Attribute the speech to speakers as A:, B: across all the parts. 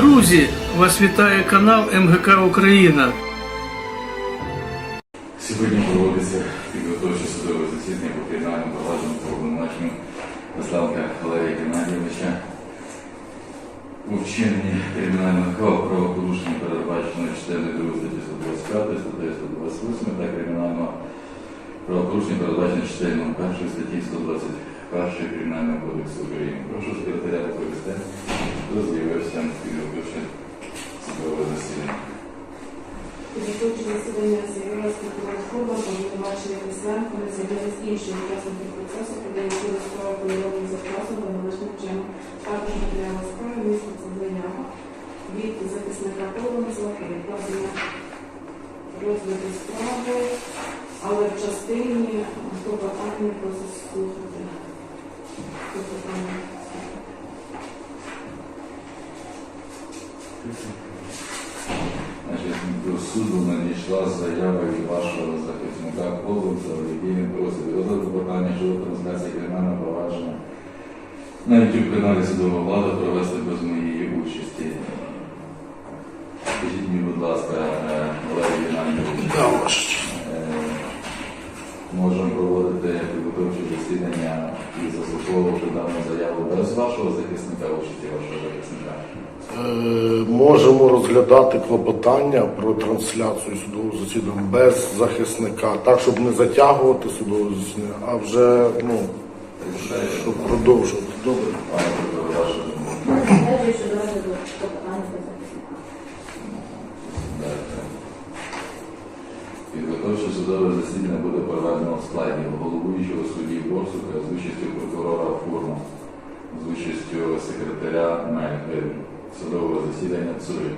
A: Друзі, вас вітає канал МГК Україна.
B: Сьогодні проводиться підготовче судове засідання по кримінальному провадженню по обвинуваченню Весланка Валерія Геннадійовича у вчиненні кримінального правопорушення, передбаченого частиною 2 статті 125, статтею 128 та кримінального правопорушення, передбаченого частиною 1 статті 121 Кримінального кодексу України. Прошу секретаря доповісти, хто з'явився на підготовче судове засідання.
C: Підготовче засідання з'явилася прокурор Куба, Весленко, не з'явились інші учасники процесу, подають до справи поліровим запасом та належним чином. Також матеріали справи міститься заява від захисника Полонцева про відкладення розгляду справи, але в частині клопотання просить слухати. Клопотання.
B: Значить, до суду надійшла заява від вашого захисника В якій він просить розгляду питання щодо трансляції кримінального провадження? На youtube каналі судова влада провести без моєї участі. Скажіть мені, будь ласка, е, Валерій Геннадійович, е, можемо проводити підготовче засідання і заслуховувати дану заяву без вашого захисника, участі вашого захисника?
D: Е, Можемо розглядати клопотання про трансляцію судового засідання без захисника, так щоб не затягувати судове засідання, а вже ну щоб продовжувати. Добре.
B: Пане прокурор, ваша думка.
E: Підтверджую, що до розгляду клопотання без захисника.
B: Підготовче судове засідання буде проведено в складі головуючого судді Борсука з участю прокурора Фурма, з участю секретаря Мельхи, судового засідання ЦУРИ.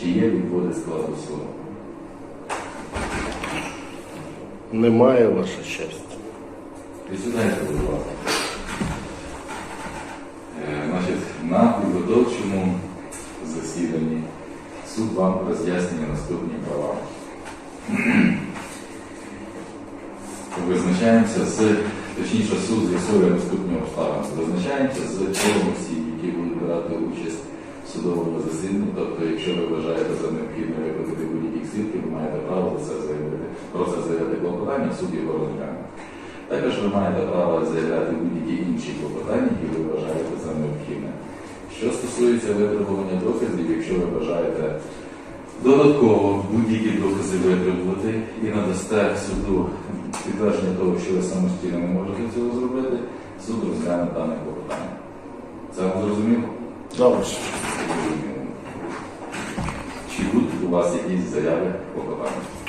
B: Чи є відводи складу суду?
D: Немає ваша честь.
B: Присідайте, будь ласка. Е, Значить, на підготовчому засіданні суд вам роз'яснює наступні права. Визначаємося з, точніше, суд з'ясує наступні обставини. Визначаємося з колом осіб, які будуть брати участь в судовому засіданні. Тобто, якщо ви вважаєте за необхідне викликати будь-яких свідків, ви маєте право за це заявити. Про це заявити клопотання, суд його розгляне. Також ви маєте право заявляти будь-які інші клопотання, які ви вважаєте за необхідне. Що стосується витребування доказів, якщо ви бажаєте додатково будь-які докази витребувати і надасте суду підтвердження того, що ви самостійно не можете цього зробити, суд розгляне дане клопотання. Це вам зрозуміло? Зрозуміло. Чи будуть у вас якісь заяви клопотання?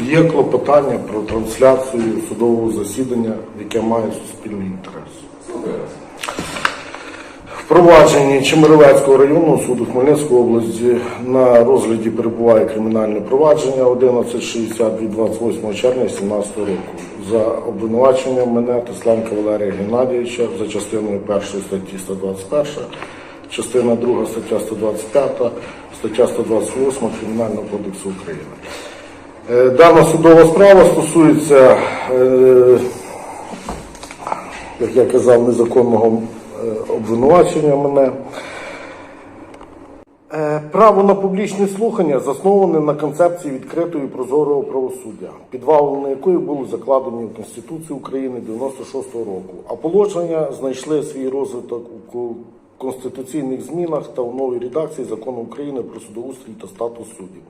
D: Є клопотання про трансляцію судового засідання, яке має суспільний інтерес.
B: Вас.
D: Чемеровецького районного суду Хмельницької області на розгляді перебуває кримінальне провадження 1160 від 28 червня 2017 року за обвинуваченням мене Тесленка Валерія Геннадійовича за частиною 1 статті 121, частина 2 стаття 125, стаття 128 Кримінального кодексу України. Е, Дана судова справа стосується е, як я казав, незаконного обвинувачення мене. Е, Право на публічне слухання засноване на концепції відкритого і прозорого правосуддя, підвалини якої були закладені в Конституцію України 96-го року, а положення знайшли свій розвиток у конституційних змінах та у новій редакції закону України про судоустрій та статус суддів.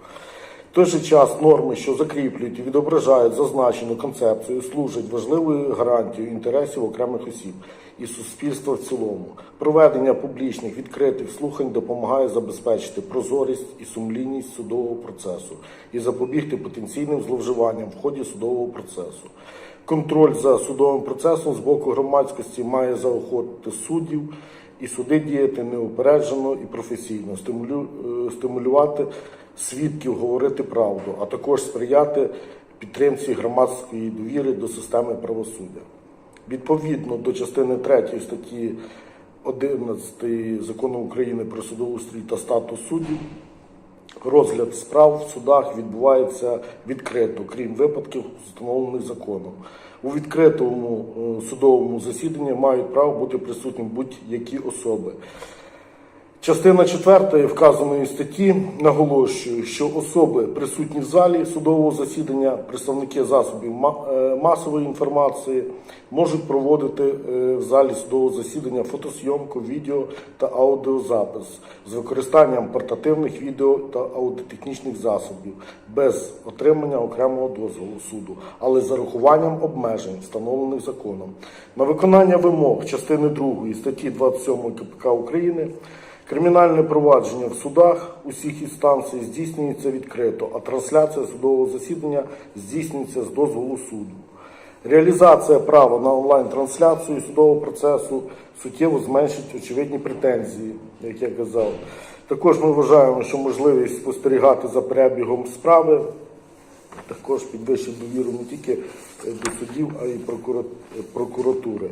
D: В той же час норми, що закріплюють і відображають зазначену концепцію, служать важливою гарантією інтересів окремих осіб і суспільства в цілому. Проведення публічних відкритих слухань допомагає забезпечити прозорість і сумлінність судового процесу і запобігти потенційним зловживанням в ході судового процесу. Контроль за судовим процесом з боку громадськості має заохотити суддів і суди діяти неупереджено і професійно, е, стимулювати свідків говорити правду, а також сприяти підтримці громадської довіри до системи правосуддя. Відповідно до частини 3 статті 11 закону України про судоустрій та статус суддів, розгляд справ в судах відбувається відкрито, крім випадків, встановлених законом. У відкритому е, судовому засіданні мають право бути присутні будь-які особи. Частина 4 вказаної статті наголошує, що особи, присутні в залі судового засідання, представники засобів е, масової інформації, можуть проводити е, в залі судового засідання фотосйомку, відео та аудіозапис з використанням портативних відео та аудіотехнічних засобів без отримання окремого дозволу суду, але з зарахуванням обмежень, встановлених законом. На виконання вимог частини 2 статті 27 КПК України Кримінальне провадження в судах усіх інстанцій здійснюється відкрито, а трансляція судового засідання здійснюється з дозволу суду. Реалізація права на онлайн-трансляцію судового процесу суттєво зменшить очевидні претензії, як я казав. Також ми вважаємо, що можливість спостерігати за перебігом справи також підвищить довіру не тільки е, до суддів, а й прокуратури.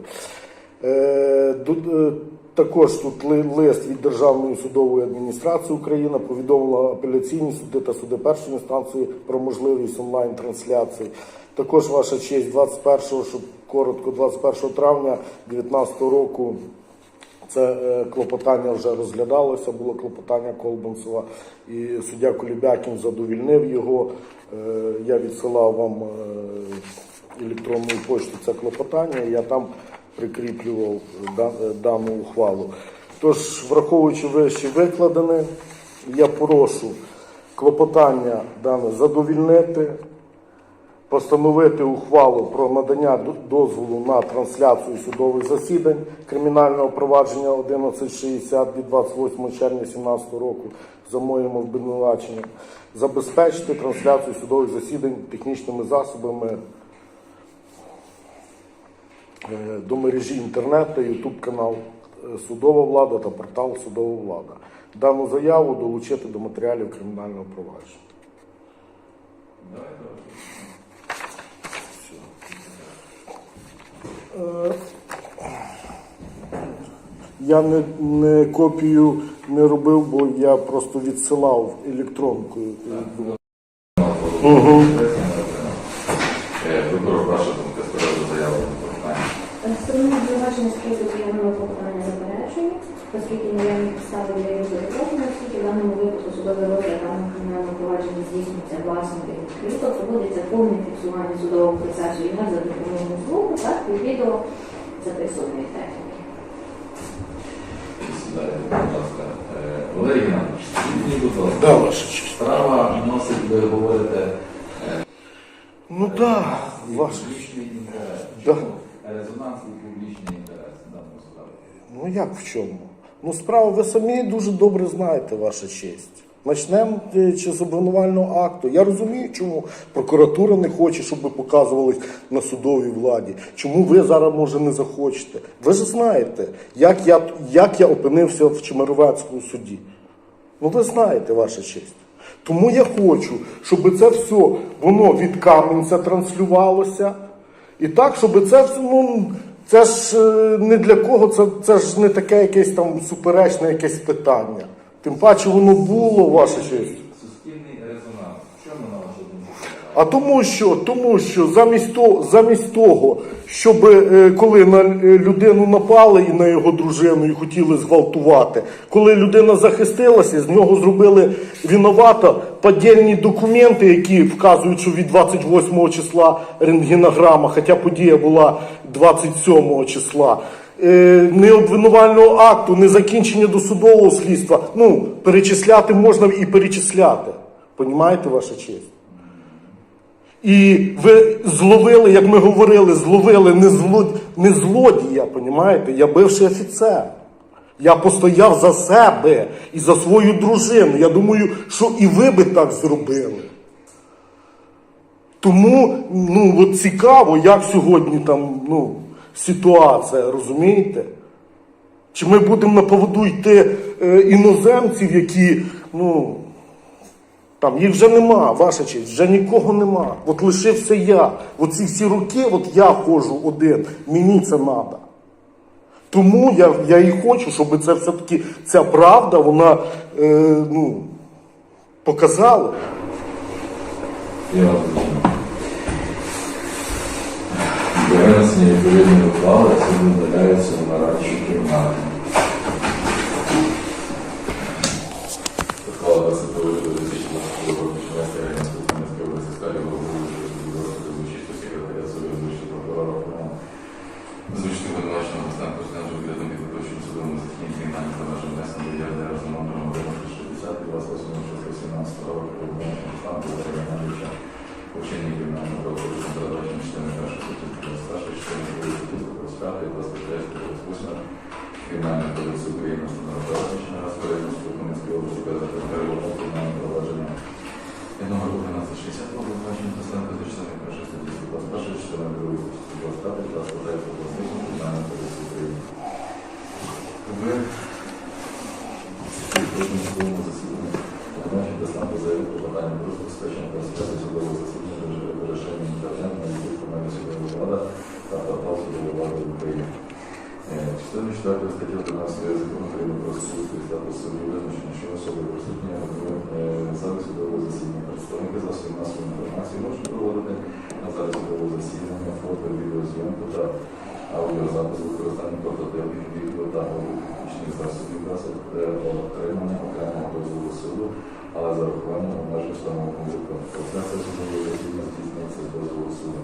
D: Також тут ли- лист від Державної судової адміністрації України повідомила апеляційні суди та суди першої інстанції про можливість онлайн-трансляції. Також ваша честь 21, щоб коротко, 21 травня 2019 року це е, клопотання вже розглядалося, було клопотання Колбанцева, і суддя Колібякін задовільнив його. Е, Я відсилав вам е, електронною поштою це клопотання, я там прикріплював дану ухвалу. Тож, враховуючи вище викладене, я прошу клопотання дане задовільнити постановити ухвалу про надання дозволу на трансляцію судових засідань кримінального провадження 1160 від 28 червня 2017 року за моїм обвинуваченням, забезпечити трансляцію судових засідань технічними засобами до мережі інтернет та Ютуб канал е, Судова влада та портал Судова влада. Дану заяву долучити до матеріалів кримінального провадження.
B: Давай.
D: Я не, не копію не робив, бо я просто відсилав електронкою. Угу.
B: Е, Прокурор, ваша думка з приводу заяви на клопотання.
E: Сторони обвинувачення скрити заявленого клопотання заперечує, оскільки наявні підстави для його задоволення, оскільки в даному випадку судовий розгляд даного кримінального провадження здійснюється власним і відкрито, проводиться повне фіксування судового процесу як за допомогою звуку, так і відео записуваної техніки.
B: Будь ласка. Е, Валерій Геннадійович, скажіть будь ласка, справа носить, ви говорите,
D: Ну так, да, ваша.
B: публічний інтерес.
D: Да.
B: Резонансний публічний інтерес в даному справі?
D: Ну як в чому? Ну справа ви самі дуже добре знаєте, ваша честь. Почнемо е, чи з обвинувального акту. Я розумію, чому прокуратура не хоче, щоб ви показувались на судовій владі. Чому ви зараз, може, не захочете? Ви ж знаєте, як я, як я опинився в Чемеровецькому суді. Ну ви знаєте, ваша честь. Тому я хочу, щоб це все воно від Кам'янця транслювалося. І так, щоб це все, ну, це ж е, не для кого, це, це ж не таке якесь там суперечне якесь питання. Тим паче воно було, ваша честь.
B: Суспільний резонанс. В чому на вашу думку?
D: А тому що, тому що замість того, замість того щоб е, коли на е, людину напали і на його дружину і хотіли зґвалтувати, коли людина захистилася, з нього зробили винувато подільні документи, які вказують, що від 28 числа рентгенограма, хоча подія була 27 числа. Е, Не обвинувального акту, не закінчення досудового слідства. Ну, перечисляти можна і перечисляти. Понімаєте, ваша честь? І ви зловили, як ми говорили, зловили не, зло, не злодія, понімаєте? Я бивший офіцер. Я постояв за себе і за свою дружину. Я думаю, що і ви би так зробили. Тому ну, от цікаво, як сьогодні там ну, ситуація, розумієте? Чи ми будемо на поводу йти е, іноземців, які, ну, там їх вже нема, ваша честь, вже нікого нема. От лишився я. Оці всі роки, от я ходжу один, мені це треба. Тому я, я і хочу, щоб це все-таки ця правда, вона е, ну, показала.
B: Я винесення відповідної ухвали суд видаляється в нарадчу кімнату. Кримінального кодексу України встановлено передбачення розпорядництво Хмельницької області передати переговорного кримінального провадження і номер 1160 обвинувачення Тесленко за частини першої статті 121, частини другої статті 125, 23, 38 Кримінального кодексу України. Ви Кожному судовому засіданні обвинувачення Тесленко заявив про питання про забезпечення трансляції судового засідання рішення інтернету на YouTube каналі судової та влади України. Е, Частиною 4 статті 11 закону України про суд і статус судді визначено, що особи присутні е, залі судового засідання представники засобів масової інформації можуть проводити на залі судового засідання фото, відеозйомку та аудіозапис з використанням портативних відео та аудіотехнічних засобів засоб е, отримання окремого дозволу суду, але за рахуванням обмежень встановленого законом. Трансляція судового засідання здійснюється дозволу суду.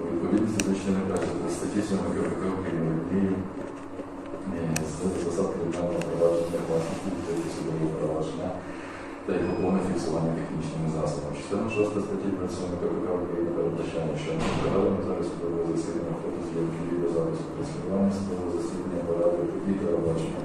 B: У відповідності до частини статті 7 КПК України дії е, з засад кримінального провадження власників та судового провадження та його повне фіксування технічними засобами. Частина 6 статті 27 КПК України передбачає, що на проведення зараз судового засідання фотозйомки відеозапису транслювання судового засідання апарату відео бачення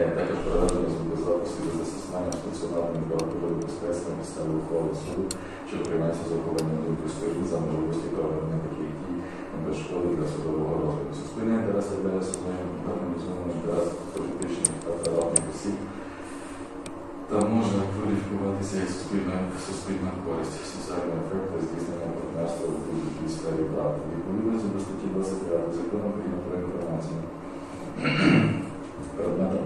B: Е, також проведення звукозапису із застосуванням стаціонарної апаратури безпеки підставі ухвали суду, що приймається з урахуванням думки сторін за можливості проведення таких дій без шкоди для судового розгляду. Суспільний інтерес являє собою гармонізований інтерес політичних та приватних осіб та може кваліфікуватися як суспільна, суспільна користь, соціальний ефект здійснення партнерства у будь-якій сфері права. Відповідно до статті 29 закону України про інформацію. Предметом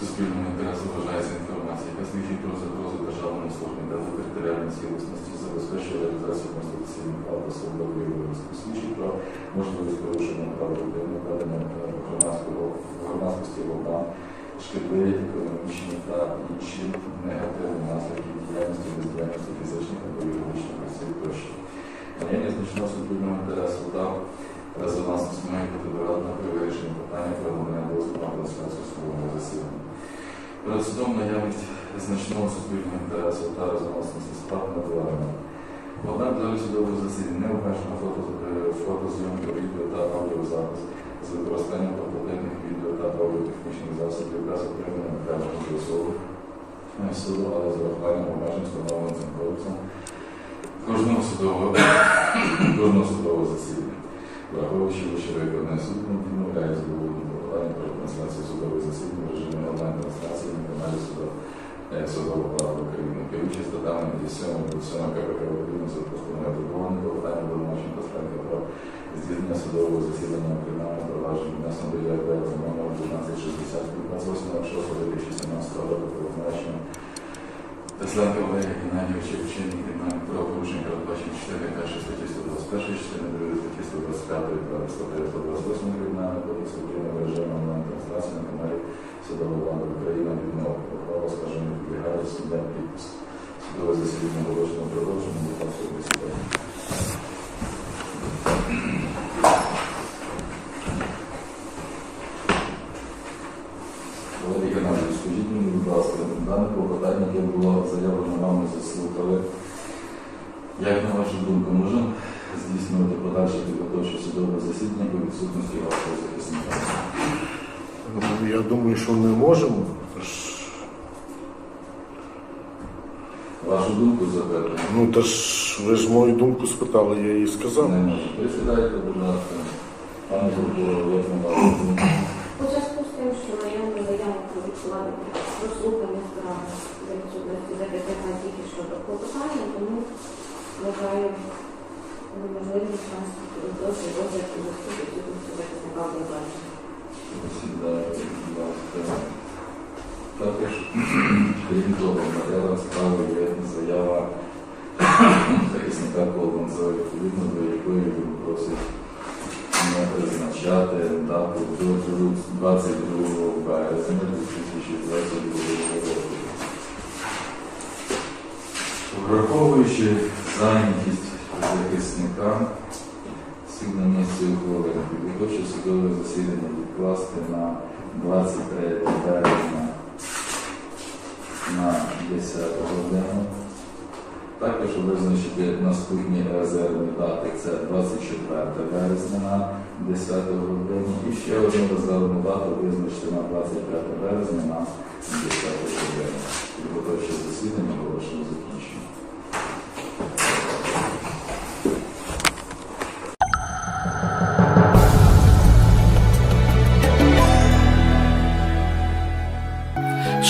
B: суспільного інтересу вважається інформація, яка свідчить про загрозу державному службі та територіальній цілісності, забезпечує реалізацію конституційних прав та свобод виявленості, свідчить про можливість порушення прав людини, введення в громадськості вогна, шкідливі економічні та інші негативні наслідки діяльності бездіяльності фізичних або юридичних осіб тощо. Наявність значного суспільного інтересу та резонансність бути дорадна при вирішенні питання про надання дозволу на трансляцію судового засідання. Перед судом наявність значного суспільного інтересу та резонансності справ надварена. Однак для судового засідання не обмежено фото, фотозйомки, відео та аудіозапис з використанням портативних відео та аудіотехнічних засобів без отримання окремого особи е, суду, але з урахуванням обмежень встановленим цим кодексом кожного судового, кожного судового засідання. Враховуючи вище виконане суд відмовляє задоволенням клопотання про трансляцію судових засідань в режимі онлайн-трансляції на каналі суду судового права України. Керуючи статтями 7 до 7 КПК України за постановою задоволеним клопотання обвинувачення Тасленка про здійснення судового засідання у кримінальному провадженні внесено до ЄРД за номером 1260 від 28.06.2017 року про обвинувачення Тесленка Валерія Геннадійовича вчинення кримінальних правопорушень передбачені 4 першої статті 121, частини 2 статті 125 та статті 128 Кримінального кодексу України в режимі онлайн-трансляції на каналі Судової влади України відмови. Ухвала, скажімо, підлягає суддя підпис. Судове засідання оголошено продовжено до консульної судової. Валерій Геннадійович, скажіть мені, будь ласка, дане клопотання, яке було заявлено вами заслухали, як на вашу думку, можемо здійснювати подальше підготовче судове засідання по відсутності вашого захисника?
D: Ну, Я думаю, що ми можемо.
B: Вашу думку запитання?
D: Ну та ж ви ж мою думку спитали, я їй сказав.
B: Не можу. Присідайте, будь ласка. Пане прокурор, як на вашу думку?
E: У зв'язку з тим, що наявно заяву про відкладення прослухання справи за відсутності захисника тільки щодо клопотання, тому вважаю неможливість нас досить розгляд і відсутності захисника обвинувачення.
B: Присідайте. Також, крім того, матеріалом справи є заява захисника Колбанця, відповідно до якої він просить не призначати дату до 22 березня 2022 року. Враховуючи зайнятість захисника, суд на місці ухвалив підготовче судове засідання відкласти на 23 березня на 10 годину. Також визначити наступні резервні дати. Це 24 березня на 10 годину. І ще одну резервну дату визначити на 25 березня на 10 годину. Підготовче засідання оголошено закінчено.